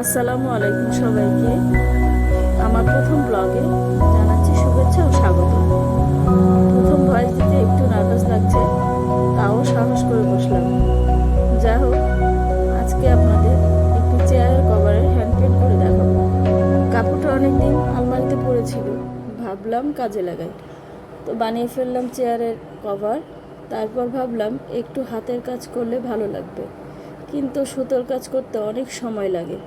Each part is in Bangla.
আসসালামু আলাইকুম সবাইকে। আমার প্রথম ব্লগে জানাচ্ছি শুভেচ্ছা ও স্বাগত। প্রথম ভয়েস দিতে একটু নার্ভাস লাগছে, তাও সাহস করে বসলাম। যা হোক, আজকে আপনাদের একটি চেয়ারের কভারের হ্যান্ড পেন্ট করে দেখাবো। কাপড়টা অনেক দিন আলমারিতে পড়েছিল, ভাবলাম কাজে লাগাই। তো বানিয়ে ফেললাম চেয়ারের কভার তারপর ভাবলাম একটু হাতের কাজ করলে ভালো লাগবে। কিন্তু সুতোর কাজ করতে অনেক সময় লাগে।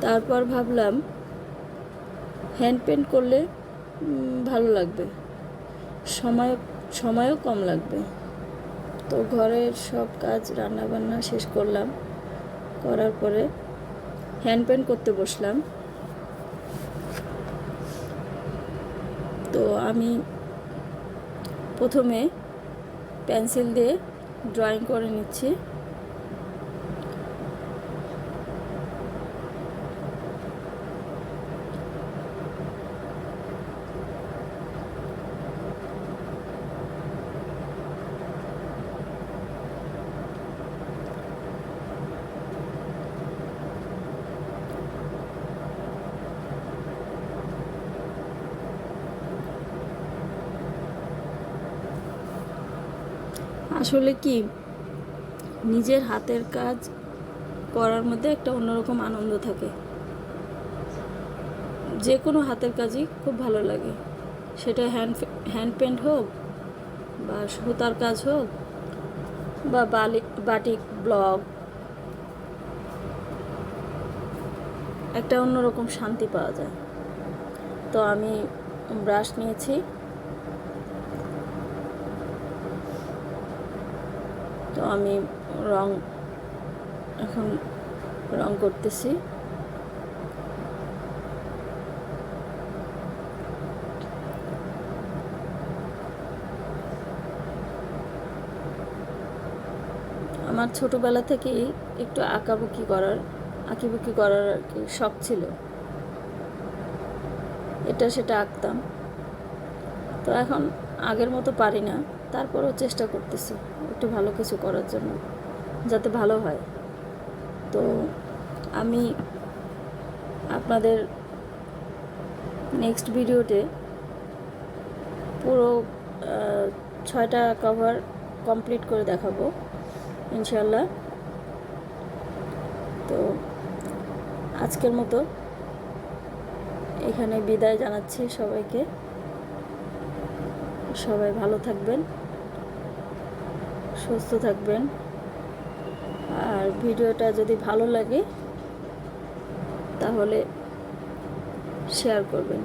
তারপর ভাবলাম হ্যান্ড পেন্ট করলে ভালো লাগবে। সময়, সময়ও কম লাগবে। তো ঘরের সব কাজ রান্না বান্না শেষ করলাম। করার পরে হ্যান্ড পেন্ট করতে বসলাম। তো আমি প্রথমে পেন্সিল দিয়ে ড্রয়িং করে নিচ্ছি। আসলে কি, নিজের হাতের কাজ করার মধ্যে একটা অন্যরকম আনন্দ থাকে। যে কোনো হাতের কাজই খুব ভালো লাগে। সেটা হ্যান্ড হ্যান্ড পেন্ট হোক বা সুতার কাজ হোক বা বাটিক, ব্লক, একটা অন্যরকম শান্তি পাওয়া যায়। তো আমি ব্রাশ নিয়েছি। তো আমি রং এখন রং করতেছি। আমার ছোটবেলা থেকেই একটু আঁকাবুকি করার, আঁকিবুকি করার আর কি শখ ছিল। এটা সেটা আঁকতাম। তো এখন আগের মতো পারি না। তারপরেও চেষ্টা করতেছি একটু ভালো কিছু করার জন্য, যাতে ভালো হয়। তো আমি আপনাদের নেক্সট ভিডিওতে পুরো ছয়টা কভার কমপ্লিট করে দেখাবো ইনশাল্লাহ তো আজকের মতো এখানে বিদায় জানাচ্ছি সবাইকে। সবাই ভালো থাকবেন সুস্থ থাকবেন। আর ভিডিওটা যদি ভালো লাগে তাহলে শেয়ার করবেন।